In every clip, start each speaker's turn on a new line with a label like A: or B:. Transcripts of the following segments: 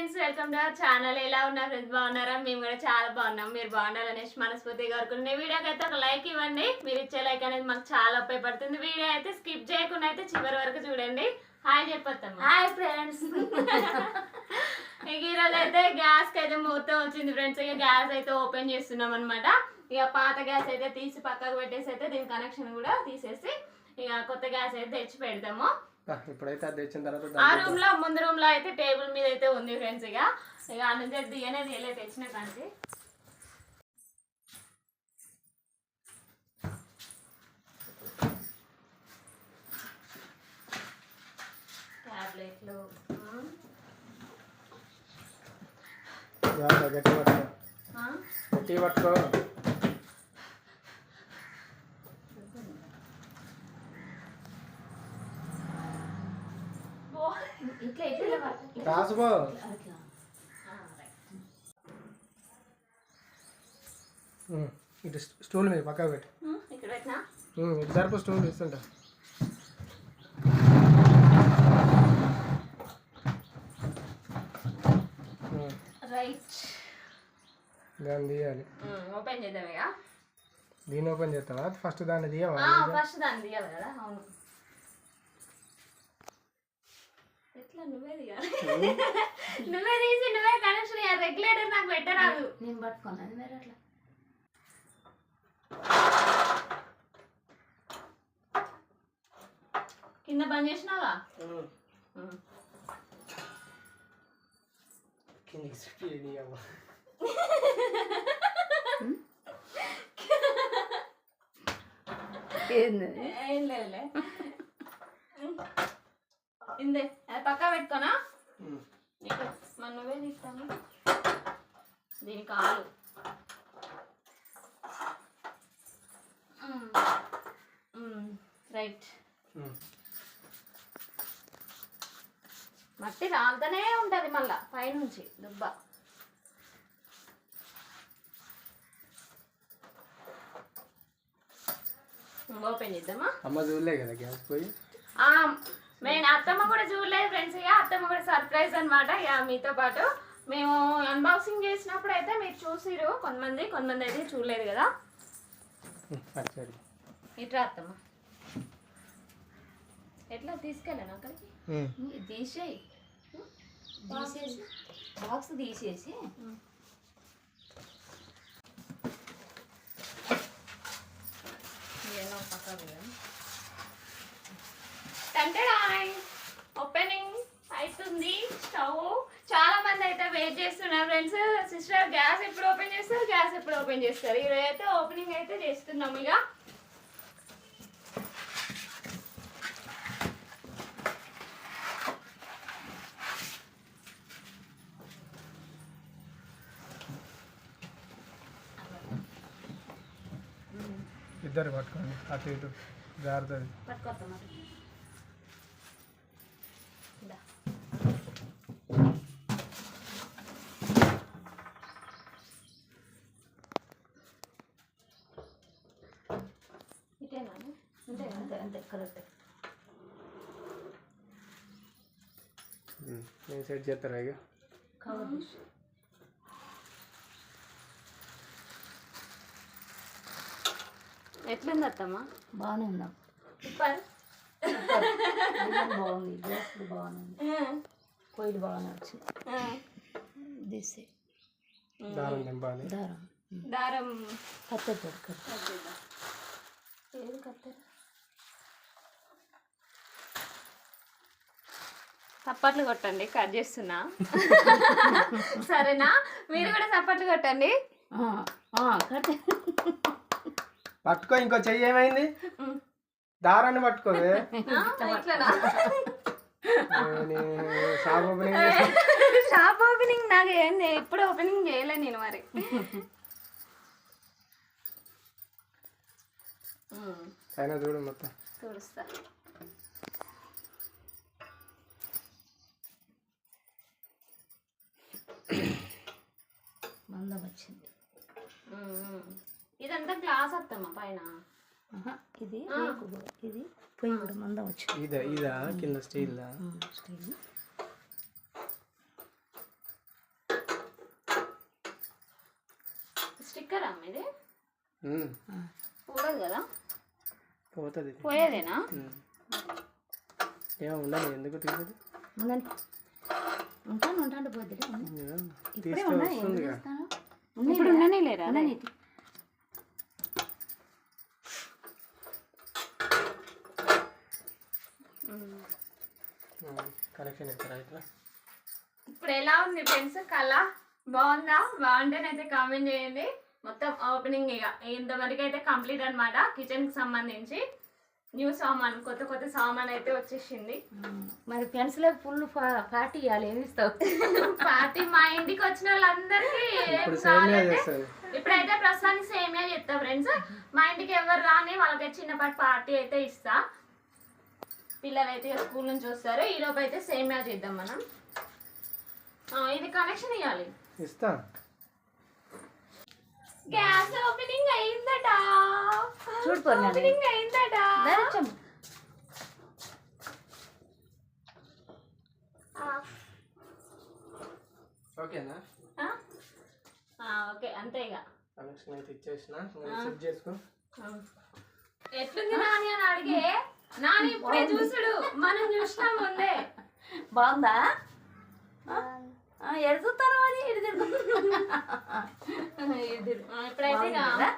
A: Friends welcome to our channel. ఎలా ఉన్నారు friends? బాగున్నారా? మేము కూడా చాలా బాగున్నాం. మీరు బాగుండాలనేసి మనస్ఫూర్తిగా కోరుకుంటున్నాం. వీడియోకి అయితే ఒక లైక్ ఇవ్వండి. మీరు ఇచ్చే లైక్ అనేది మాకు చాలా ఉపయోగపడుతుంది. వీడియో అయితే స్కిప్ చేయకుండా అయితే చివరి వరకు చూడండి. Hi చెప్పొద్దాం
B: hi friends.
A: ఇక ఈరోజు అయితే గ్యాస్కి అయితే మొత్తం వచ్చింది ఫ్రెండ్స్. ఇక గ్యాస్ అయితే ఓపెన్ చేస్తున్నాం అనమాట ఇక పాత గ్యాస్ అయితే తీసి పక్కకు పెట్టేసి అయితే దీని కనెక్షన్ కూడా తీసేసి ఇక కొత్త గ్యాస్ అయితే తెచ్చి పెడతాము.
C: ఇప్పుడైతే అది తెచ్చిన తర్వాత
A: ఆ రూమ్లో ముందు రూమ్లో అయితే టేబుల్ మీద అయితే ఉంది ఫ్రెండ్స్ ఇక. ఇక నుంచి దిగనే తీయలే తెచ్చిన కానీ టాబ్లెట్లు
C: గట్టి పట్టుకో గట్టి పట్టుకో
B: ఇట్లా ఇట్లా అట్లా
C: ఉమ్, ఇటు స్ట్- స్టూల్ మీద పక్కకు పెట్టు.
A: ఇక్కడ పెట్టినా?
C: ఉమ్, ఇటు జరుపు స్టూల్ ఇస్తుంటా దాన్ని తీయాలి.
A: ఓపెన్ చేద్దాం ఇక.
C: దీన్ని ఓపెన్ చేస్తావా? ఫస్ట్ దాన్ని తీయవా?
A: ఫస్ట్ దాన్ని తీయాలి కదా. అవును. ఎట్లా నువ్వే తీయాలి నువ్వే తీసి నువ్వే కనెక్షన్ రెగ్యులేటర్ నాకు పెట్టరాదు
B: నేను పట్టుకున్నాను మీరు అట్లా
A: కింద బంద్ చేసినావా
C: ఉమ్, కిందికి సిప్పి తీయవ్వ.
B: ఏంది
A: ఏం లేదులే ఇందే అది పక్కా పెట్టుకోనా? నీకు మన నువ్వే తీస్తాను. దీని కాలు రైట్. మట్టి రాలుతూనే ఉంటది మళ్ళా పైనుంచి దుబ్బ. ఓపెన్ చేద్దామా?
C: అమ్మ చూడలే కదా గ్యాస్ పోయి?
A: మేము అత్తమ్మ కూడా చూడలేదు ఫ్రెండ్స్ ఇక అత్తమ్మ కూడా సర్ప్రైజ్ అనమాట ఇక మీతో పాటు మేము అన్బాక్సింగ్ చేసినప్పుడు అయితే మీరు చూసిరు కొంతమంది కొంతమంది అయితే చూడలేదు కదా. ఇట్రా అత్తమ్మ. ఎట్లా తీసుకెళ్ళాను అక్కడికి?
B: తీసేయి. తీసేసి బాక్స్ తీసేసి.
A: ఏదో పక్కకు అంటే ఓపెనింగ్ అవుతుంది స్టవ్ చాలా మంది అయితే వెయిట్ చేస్తున్నారు ఫ్రెండ్స్ సిస్టర్ గ్యాస్ ఎప్పుడు ఓపెన్ చేస్తారు? గ్యాస్ ఎప్పుడు ఓపెన్ చేస్తారు? ఈరోజు అయితే ఓపెనింగ్ అయితే చేస్తున్నాం ఇక.
C: ఇద్దరు పట్టుకోండి. అటు ఇటు జారుతుంది.
A: అంతే కదా
B: అంతే అంతే కరెక్ట్
C: ఉమ్, నేను సెట్ చేస్తారా ఇక
B: కవర్ తీసి
A: ఎట్లుంది అత్తమ్మ
B: బాగానే ఉన్నాం
A: సూపర్
B: డిజైన్ బాగుంది గ్లాస్ కూడా బాగానే ఉంది కోయిలు బాగానే వచ్చింది తీసే
C: దారం తెంపాలి
B: దారం
A: దారం
B: కత్తెర కత్తెర
A: ఏది కత్తెర చప్పట్లు కొట్టండి కట్ చేస్తున్నా. సరేనా? మీరు కూడా చప్పట్లు కొట్టండి.
C: పట్టుకో ఇంకో చెయ్యి ఏమైంది? దారాన్ని పట్టుకోవే.
A: ఆ, ఇట్లనా?
C: నేను షాప్ ఓపెనింగ్
A: షాప్ ఓపెనింగ్ నాకు ఏంది ఎప్పుడు ఓపెనింగ్ చేయలే నేను మరి. ఉమ్,
C: అయినా చూడు మొత్తం.
A: చూడుస్తా
B: మందం వచ్చింది
A: ఇదంతా గ్లాస్ అత్తమ్మా పైన?
B: ఇది ఇది పోయి కూడా మందం వచ్చింది
C: ఇదా ఇదా కింద స్టీల్
B: స్టీల్.
A: స్టిక్కర్ అమ్మ పోదు కదా?
C: పోతుంది.
A: పోయేదేనా?
C: ఏమో ఉండదు ఎందుకు తీసేది
B: ఉందండి ఉంటాను ఉంటాను ఇప్పుడే ఉన్నాయి
A: లేరా?
C: ఇట్లా?
A: ఇప్పుడు ఎలా ఉంది ఫ్రెండ్స్ కళ? బాగుందా? బాగుంటేనైతే కామెంట్ చేయండి. మొత్తం ఓపెనింగ్ ఇక. ఇంతవరకు అయితే కంప్లీట్ అనమాట కిచెన్కి సంబంధించి. న్యూ సామాన్ కొత్త కొత్త సామాన్ అయితే వచ్చేసింది.
B: మరి పెన్సిల్ ఫుల్ పార్టీ ఇవ్వాలి ఏమి ఇస్తావు?
A: పార్టీ మా ఇంటికి వచ్చిన వాళ్ళందరికీ ఇప్పుడైతే ప్రస్తుతానికి సేమియా చెప్తా ఫ్రెండ్స్. మా ఇంటికి ఎవరు రాని వాళ్ళకి చిన్నపాటి పార్టీ అయితే ఇస్తా. పిల్లలు అయితే స్కూల్ నుంచి వస్తారు. ఈ లోపు అయితే సేమియా చేద్దాం మనం. ఆ, ఇది కనెక్షన్ ఇవ్వాలి
C: ఇస్తా.
A: గ్యాస్ ఓపెనింగ్ అయిందట.
B: చూడు.
A: ఓపెనింగ్ అయిందట.
B: ధరించమ్మ.
C: ఓకేనా?
A: ఆ? ఆ, ఓకే అంతే ఇక
C: కనెక్షన్ అయితే ఇచ్చేసిన సెట్ చేసుకో.
A: ఆ. ఎట్లుంది నాని అని అడిగే? నాని ఇప్పుడే చూసుడు. మనం చూసినాం ముందే.
B: బాగుందా. ఎడు చూస్తాను అని బాగుంది కదా?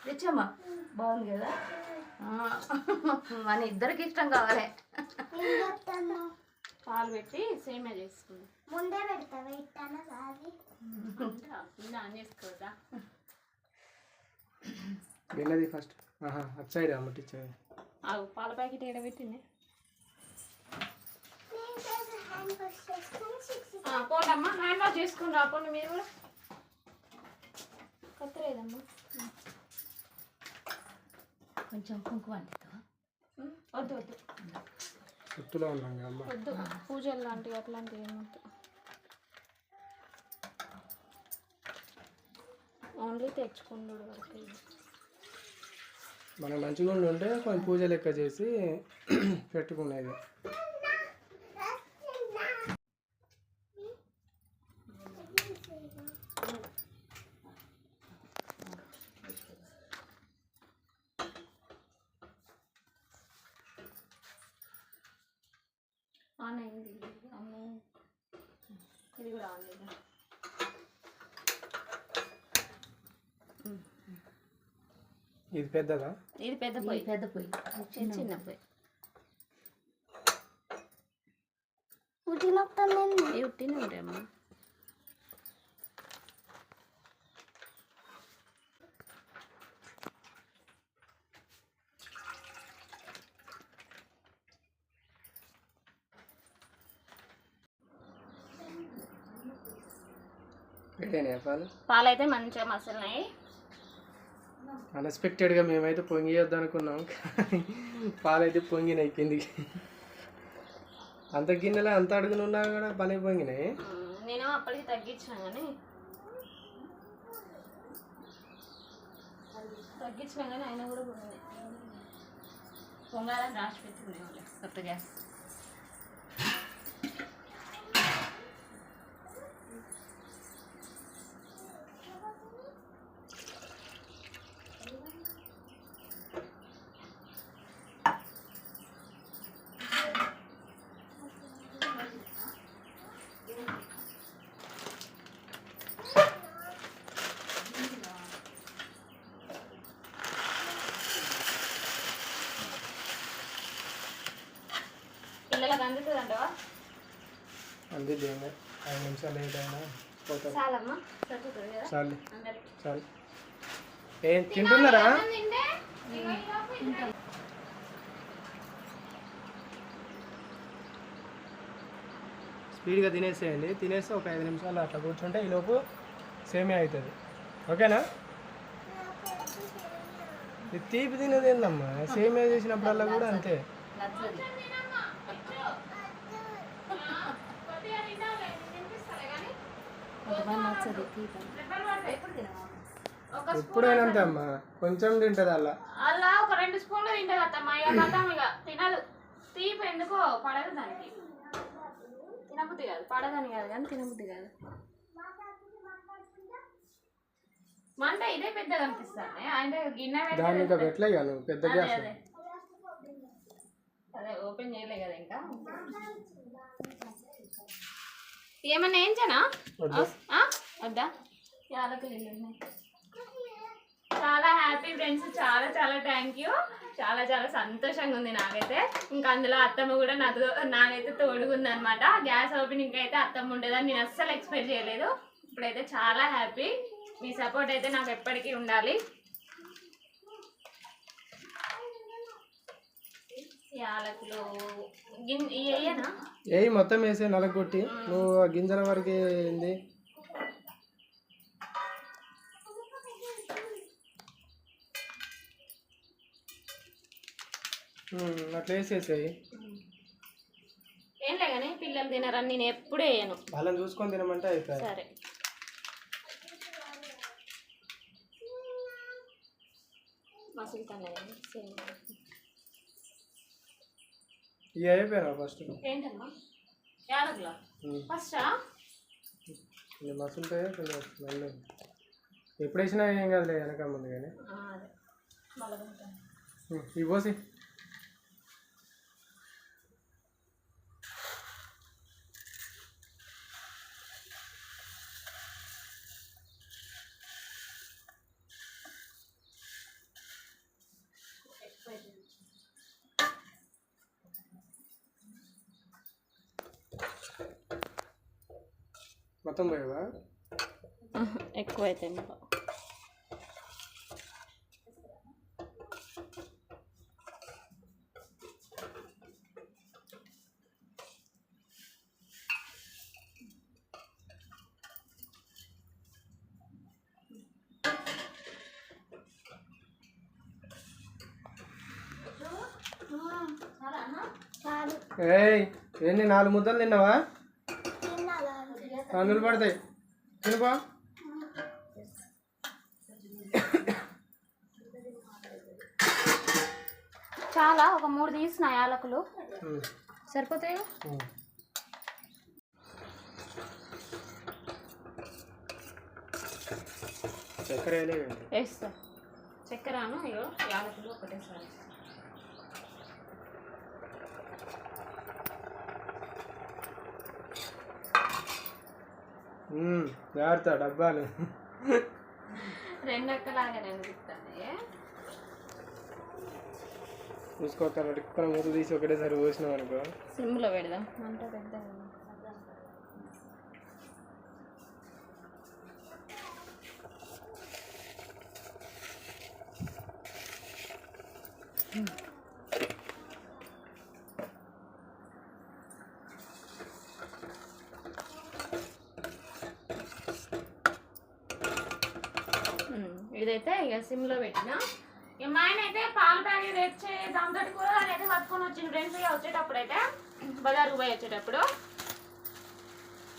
B: తెచ్చమ్మా బాగుంది కదా? ఆ, మన ఇద్దరికి ఇష్టం కావాలి.
A: పాలు పెట్టి సేమియా చేసుకుందాం.
D: ముందే పెడతా పెట్టాను
C: ఫస్ట్ అటు సైడ్ అమ్మటిచ్చేది
A: పాల ప్యాకెట్ ఏడ పెట్టింది
D: నేను చేసి హ్యాండ్ వాష్ చేసుకొని సిక్స్
A: పోండమ్మా హ్యాండ్ వాష్ చేసుకుని రాపోండి మీరు కూడా. కత్తరేదమ్మా?
B: కొంచెం కుంకుమ
A: వద్దు వద్దు.
C: గుర్తులో ఉన్నాం
A: వద్దు పూజలు లాంటివి అట్లాంటివి ఏమొద్దు ఓన్లీ తెచ్చుకుండు వరకు.
C: మనం మంచిగా ఉండి ఉంటే కొంచెం పూజ లెక్క చేసి పెట్టుకునేది
A: ఆన్ అయింది ఇది. అమ్మో ఇది కూడా ఆన్ చేద్దాం
C: ఇది పెద్దదా?
A: ఇది పెద్ద
B: ఇది
A: పొయ్యి
B: పెద్ద పొయ్యి.
A: చిన్న పొయ్యి. ఇవి ఉట్టినే ఉంటాయమ్మా
C: పాలు
A: పాలు. అయితే మంచిగా మసలినాయి.
C: అన్ఎక్స్పెక్టెడ్గా మేమైతే పొంగియొద్దు అనుకున్నాం కానీ పాలైతే పొంగినాయి కిందికి. అంత గిన్నెలో అంత అడుగునున్నా కూడా పని పొంగినాయి.
A: నేను అప్పటికి తగ్గించాను కానీ తగ్గించిన కానీ అయినా కూడా పొంగినాయి. పొంగాలని రాసి పెట్టుకునే వాళ్ళు కొత్త గ్యాస్ పిల్లలకు అందుతుంది
C: ఐదు నిమిషాలు లేట్ అయినా పోతారు
A: చాలమ్మా
C: చాలు. చాలు. ఏం తింటున్నారా? స్పీడ్గా తినేసేయండి. తినేసి ఒక ఐదు నిమిషాలు అట్లా కూర్చుంటే ఈ లోపు సేమే అవుతుంది ఓకేనా? ఇది తీపి తినేది ఏందమ్మా? సేమే చేసినప్పుడల్లా కూడా అంతే
B: నచ్చదు
A: కొద్దిగా తినాలి, తినిపిస్తాలే కానీ.
B: కొంతమంది నచ్చదు
C: ఎప్పుడైనా అంతే అమ్మా కొంచెం తింటుంది అలా.
A: అలా ఒక రెండు స్పూన్లు తింటది అత్తమ్మ ఇక కథం ఇక తినదు. తీపి ఎందుకో పడదు దానికి. తినబుద్ధి కాదు పడదని కాదు కానీ తినబుద్ధి కాదు. మంట ఇదే పెద్దగా అనిపిస్తుంది. అంటే గిన్నె
C: ఇంకా పెట్టలే నువ్వు పెద్ద గ్యాస్.
A: అదే ఓపెన్ చేయలే కదా ఇంకా. ఏమన్నా ఏంచనా
C: వద్దు.
A: ఆ? వద్దా. చాలా హ్యాపీ ఫ్రెండ్స్ చాలా చాలా థ్యాంక్ యూ చాలా చాలా సంతోషంగా ఉంది నాకైతే ఇంకా అందులో అత్తమ్మ కూడా నాతో నాకైతే తోడుగుంది అనమాట గ్యాస్ ఓపెనింగ్ అయితే అత్తమ్మ ఉండేదని నేను అస్సలు ఎక్స్పెక్ట్ చేయలేదు ఇప్పుడైతే చాలా హ్యాపీ మీ సపోర్ట్ అయితే నాకు ఎప్పటికీ ఉండాలి యాలకులు
C: మొత్తం వేసే నలగొట్టి. నువ్వు ఆ గింజల వరకు ఏంది? అట్లా వేసేసాయి.
A: ఏం లేగానే పిల్లలు తినరని నేను ఎప్పుడు వేయను.
C: వాళ్ళని చూసుకొని తినమంటే అయిపోయాయి
A: సరే. మసులుతున్నాయి
C: ఇవి అయిపోయినా ఫస్ట్
A: ఏంటమ్మా? యాలకులా? ఫస్టా?
C: కొంచెం స్మెల్ ఎప్పుడు వేసినా ఏం కాదులే వెనక ముందు కానీ.
A: అదే.
C: మొత్తం పోయావా
A: ఎక్కువ అయితే
C: ఏయ్ ఏంది నాలుగు ముద్దలు తిన్నావా కన్నులు పడతాయి. తినుపా
A: చాలా ఒక మూడు తీసిన యాలకులు. సరిపోతాయి.
C: చక్కెర
A: వేస్తా. చక్కెరను ఇగో యాలకులు ఒకటేసారి.
C: జాగ్రత్త డబ్బాలు.
A: రెండక్కలాగానే అనిపిస్తుంది
C: చూసుకోక మూత తీసి ఒకటేసారి పోసినాం అనుకో.
A: సిమ్లో పెడదాం. పెద్ద ఇదైతే ఇక సిమ్లో పెట్టిన. ఇక మా ఆయన అయితే పాల ప్యాకెట్ తెచ్చే దాంతో కూడా అయితే పట్టుకొని వచ్చింది ఫ్రెండ్స్ ఇక వచ్చేటప్పుడు అయితే బజార్కు పోయి వచ్చేటప్పుడు.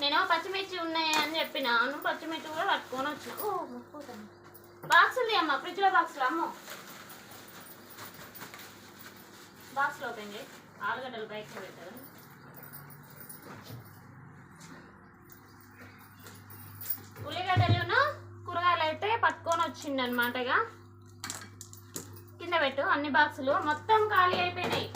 A: నేను పచ్చిమిర్చి ఉన్నాయి అని చెప్పినాను పచ్చిమిర్చి కూడా పట్టుకొని వచ్చిన. బాక్స్ బాక్సులు అమ్మ ఫ్రిడ్జ్లో బాక్సులు అమ్మ. బాక్స్లో ఓపెన్ చేయి ఆలుగడ్డలు బయట పెట్టారు ఉల్లిగడ్డలును కూరగాయలు అయితే పట్టుకొని వచ్చింది అనమాట ఇక కింద పెట్టు అన్ని బాక్సులు. మొత్తం ఖాళీ అయిపోయినాయి.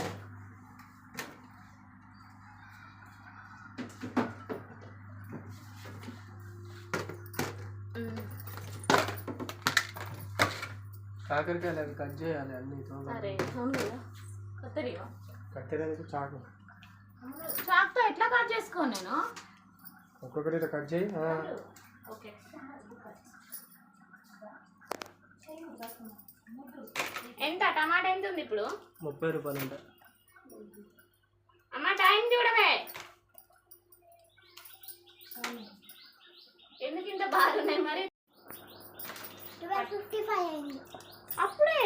C: కాకరకాయలు అవి కట్ చేయాలి అన్ని
A: సరే
C: చాకు.
A: చాక్తో ఎట్లా కట్ చేసుకోను నేను?
C: ఒక్కొక్కటి కట్ చేయి.
A: ఓకే. ఎంత? టమాటా ఎంత ఉంది ఇప్పుడు?
C: ముప్పై రూపాయలు ఉంటాయి
A: అమ్మ టైం చూడవే. ఎందుకు ఇంత బాగున్నాయి మరి?
D: ట్వెల్వ్ ఫిఫ్టీ ఫైవ్ అయింది.
A: అప్పుడే?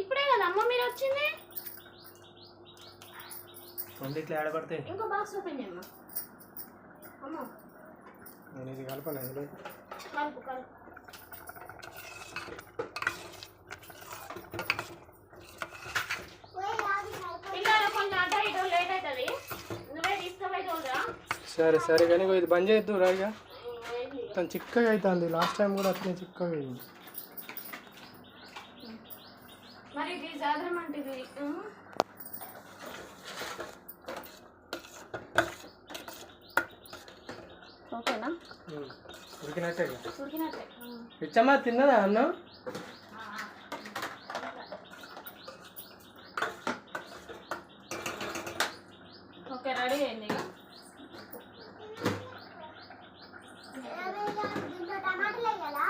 A: ఇప్పుడే కదా అమ్మ మీరు వచ్చింది? ఇంకో బాక్స్ ఓపెన్ చేయమ్మా అమ్మ.
C: నేను ఇది.
A: కలుపు కలుపు
D: ఓయ్ ఆగి అయిపోయింది.
A: పిల్లలు కొంచెం అటు ఇటు లేట్ అవుతుంది నువ్వే తీసుకుపోయి చూడరా
C: సరే సరే కానీ ఇది బంద్ చేయొద్దు
A: ఇక.
C: మొత్తం చిక్కగా అవుతుంది లాస్ట్ టైం కూడా అట్లనే చిక్కగా అయింది.
A: ఓకేనా
C: ఉడికినట్టే
A: ఉడికినట్టే ఉమ్.
C: ఇచ్చమ్మా తిన్నదా అన్నం
A: ఓకే రెడీ అయింది ఇక
D: దీంట్లో టమాటాలు వేయాలా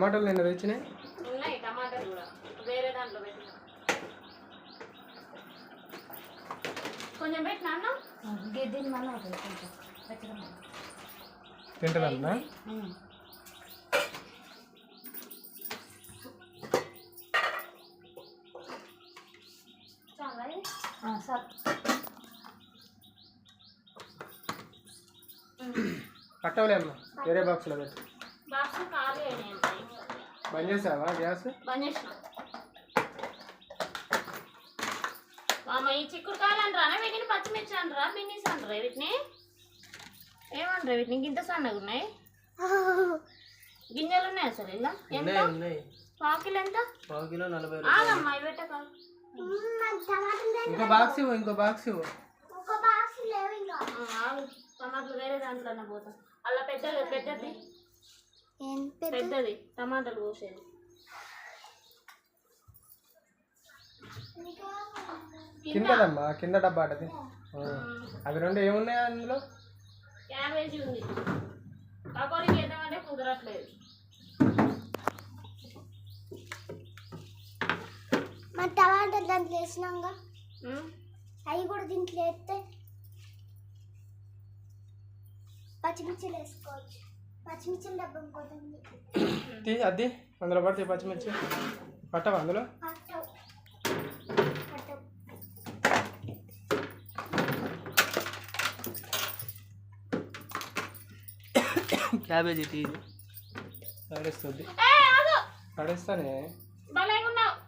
C: టమాటాలు నిన్న తెచ్చినాయి.
A: ఉన్నాయి టమాటాలు కూడా. వేరే దాంట్లో పెట్టినా. కొంచెం పెట్టినా అన్న
B: దీన్ని మళ్ళీ అవుతుంది కొంచెం పెట్టడం
C: అమ్మా వేరే బాక్స్లో పెట్టు
A: బాక్స్ ఖాళీ అయినాయి అంతే.
C: బంద్ చేసావా గ్యాస్
A: బంద్ చేసిన అమ్మ ఈ చిక్కుడుకాయలు అంటారా వీటిని పచ్చిమిర్చి అంటారా బిన్నీస్ అంటారా వీటిని ఏమంటారు వీటిని గింత సన్నగా ఉన్నాయి గింజలు ఉన్నాయి అసలు ఇలా ఎంత ఎంత
C: పావు కిలో నలభై
A: ఆగమ్మా ఇవి
C: ఇంకో బాక్స్ ఇవ్వు ఇంకో బాక్స్ ఇవ్వు
D: ఒక బాక్స్ లేవు ఇంకా
A: ఆగు టమాటాలు వేరే దాంట్లోనే పోతాం అలా పెద్దది పెద్దది పెద్దది టమాటాలు పోసేది
C: కిందదమ్మా కింద డబ్బా అటది ఆ. అవి రెండు ఏమున్నాయి అందులో?
A: క్యాబేజీ ఉంది. కుదరట్లేదు.
D: మా టమాటాలు దాంట్లో వేసినాక
A: ఉమ్.
D: అవి కూడా దీంట్లో వేస్తే పచ్చిమిర్చిలు వేసుకోవచ్చు. పచ్చిమిర్చిల డబ్బా ఇంకోటి ఉంది
C: తీ అది అందులో పడితే పచ్చిమిర్చి. పట్టవా అందులో? క్యాబేజీ తీ పడేస్తుంది. పడేస్తానే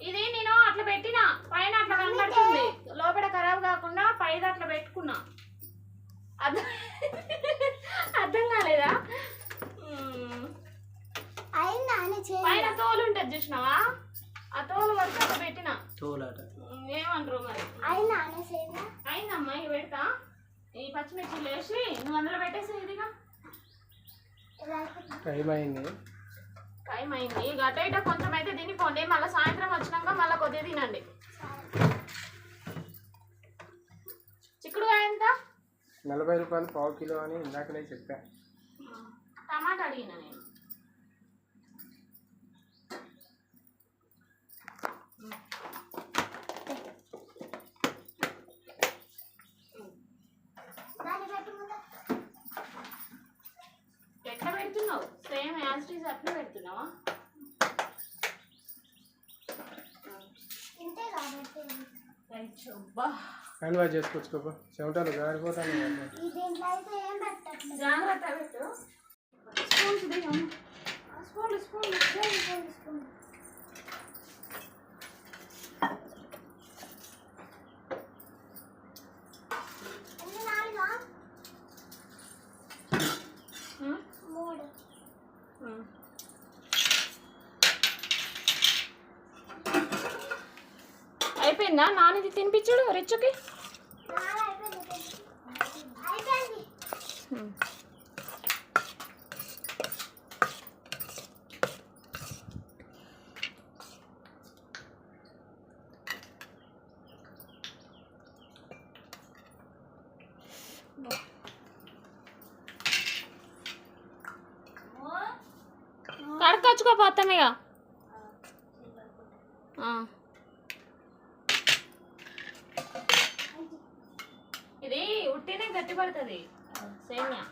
A: ఇది నేను అట్లా పెట్టినా. పైన అట్లా కనబడుతుంది. లోపల ఖరాబ్ కాకుండా పైన అట్లా పెట్టుకున్నా. అర్థం అర్థం కాలేదా ఉమ్.
D: అయిందా అని చేయి
A: పైన తోలు ఉంటుంది చూసినావా? ఆ తోలు వరకు అట్లా పెట్టినా.
C: తోలాట.
A: ఏమంటారు మరి? అయిందమ్మా ఇక పెడతా. ఈ పచ్చిమిర్చి వేసి నువ్వు అందులో పెట్టేసి ఇదిగా.
C: టైం అయింది.
A: టైం అయింది. ఇక అటు ఇటు కొంచెం అయితే తినిపోండి. మళ్ళీ సాయంత్రం వచ్చినాక మళ్ళీ కొద్దిగా తినండి. చిక్కుడుకాయ ఎంత?
C: నలభై రూపాయలు పావు కిలో అని ఇందాకనే చెప్పా.
A: టమాటా అడిగిన నేను
D: దాన్ని పెట్టు ముందు.
A: ఎట్లా పెడుతున్నావు సేమ్ యాస్టీస్ అట్లా పెడుతున్నావా
D: తింటే కాబట్టి
A: అబ్బా
C: హ్యాండ్ వాష్ చేసుకొచ్చుకోపో చెమటలు గారిపోతాను
A: జాగ్రత్త పెట్టు.
D: మూడు.
A: అయిపోయిందా నానిది తినిపించాడు రిచ్చుకి?
D: నాలుగు అయిపోయింది అయిపోయింది
A: ఇక ఇది ఉట్టినే గట్టి పడుతుంది సేమియా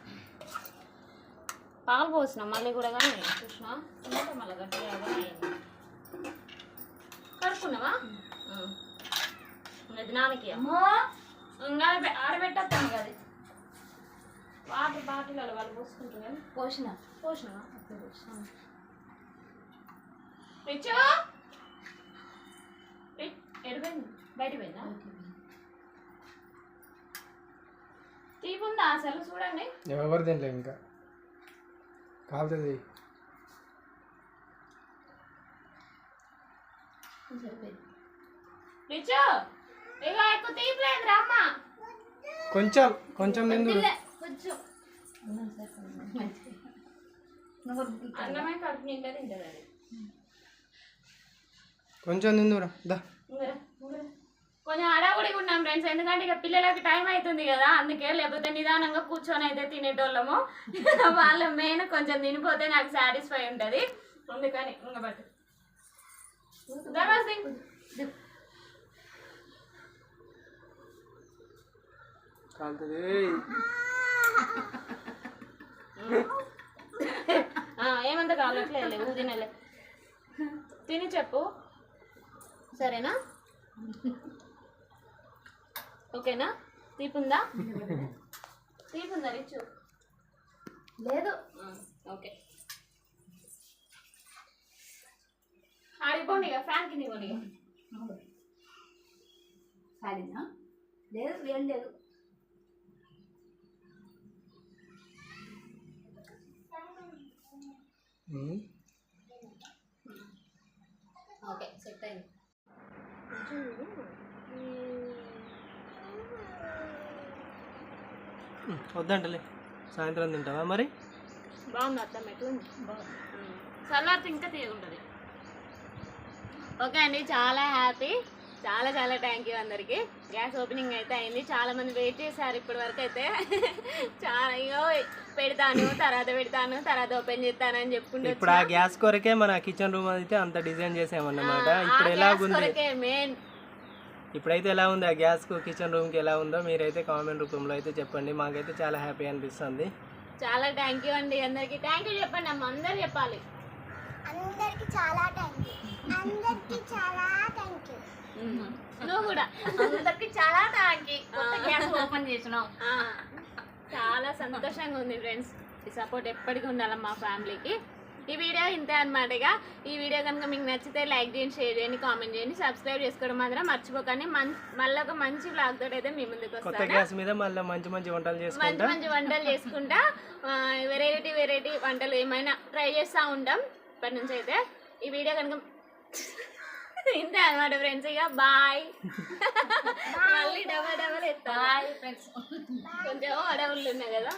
A: పాలు పోసిన మళ్ళీ కూడా కానీ. చూసిన మళ్ళీ గట్టిగా కడుక్కున్నావా? ఇది నాన్నకి
B: అమ్మో!
A: ఇంకా ఆడబెట్టేస్తాను కదా. వాటర్ బాటిల్ వాళ్ళు పోసుకుంటారు కానీ
B: పోసిన.
A: పోసినావా రిచు ఎడిపోయింది? బయట పోయిందా. తీపి ఉందా అసలు చూడండి.
C: ఎవరు తినలే ఇంకా. కాలుతుంది కొంచెం కొంచెం నిందు
A: కొంచెం.
C: నిందురా దా.
A: కొంచెం హడావుడిగా ఉన్నాం ఫ్రెండ్స్ ఎందుకంటే ఇక పిల్లలకి టైం అవుతుంది కదా అందుకే లేకపోతే నిదానంగా కూర్చొని అయితే తినేటోళ్ళము. వాళ్ళ మెయిన్ కొంచెం తినిపోతే నాకు సాటిస్ఫై ఉంటుంది. అందుకని ఇంకబట్టు ఆ, ఏమంత కావట్లేదు ఊ తినలే. తిని చెప్పు. సరేనా? ఓకేనా? తీపుందా? తీపుందా రిచ్చు
B: లేదు.
A: ఓకే. ఆడిపోండి ఇక ఫ్యాన్ కింద ఇక
B: ఖాళీనా లేదు ఏం లేదు.
A: ఓకే సెట్ అయింది.
C: వద్దంటలే. సాయంత్రం తింటావా మరి?
A: బాగుంది అర్థం ఎట్లుంది? చల్లారితే ఇంకా తీయగుంటుంది ఓకే అండి చాలా హ్యాపీ. చాలా చాలా థ్యాంక్ యూ అందరికి. గ్యాస్ ఓపెనింగ్ అయితే అయింది. చాలా మంది వెయిట్ చేశారు ఇప్పటి వరకు అయితే. చాలా ఇగో పెడతాను తర్వాత పెడతాను తర్వాత ఓపెన్ చేస్తాను అని చెప్పుకుంటూ
C: ఇప్పుడు ఆ గ్యాస్ కొరకే మన కిచెన్ రూమ్ అయితే అంత డిజైన్ చేసామన్నమాట. ఇప్పుడు ఎలాగుంది?
A: మెయిన్
C: ఇప్పుడైతే ఎలా ఉంది? ఆ గ్యాస్ కిచెన్ రూమ్కి ఎలా ఉందో మీరైతే కామెంట్ రూపంలో అయితే చెప్పండి. మాకైతే చాలా హ్యాపీ అనిపిస్తుంది.
A: చాలా థ్యాంక్ యూ అండి అందరికి. థ్యాంక్ యూ చెప్పండి అమ్మ అందరు చెప్పాలి.
D: అందరికి చాలా థ్యాంక్ యూ. అందరికి చాలా థ్యాంక్ యూ.
A: నువ్వు కూడా.
B: అందరికి చాలా థ్యాంక్ కొత్త గ్యాస్ ఓపెన్ చేసినాం
A: ఆ, చాలా సంతోషంగా ఉంది ఫ్రెండ్స్. ఈ సపోర్ట్ ఎప్పటికీ ఉండాలి మా ఫ్యామిలీకి. ఈ వీడియో ఇంతే అనమాట ఇక. ఈ వీడియో కనుక మీకు నచ్చితే లైక్ చేయండి షేర్ చేయండి కామెంట్ చేయండి సబ్స్క్రైబ్ చేసుకోవడం మాత్రం మర్చిపోకండి. మళ్ళీ ఒక మంచి బ్లాగ్ తోటి అయితే మీ ముందుకు
C: కొత్త
A: వస్తాను.
C: గ్యాస్ మీద మళ్ళీ మంచి మంచి వంటలు
A: మంచి
C: చేసుకుంటా.
A: మంచి వంటలు చేసుకుంటా. వెరైటీ వెరైటీ వంటలు ఏమైనా ట్రై చేస్తూ ఉంటాం ఇప్పటి నుంచి అయితే. ఈ వీడియో కనుక ఇంతే అనమాట ఫ్రెండ్స్ ఇక. బాయ్ మళ్ళీ డబల్ డబల్ ఎత్తా
B: బాయ్ ఫ్రెండ్స్
A: కొంచెం అడవులు ఉన్నాయి కదా.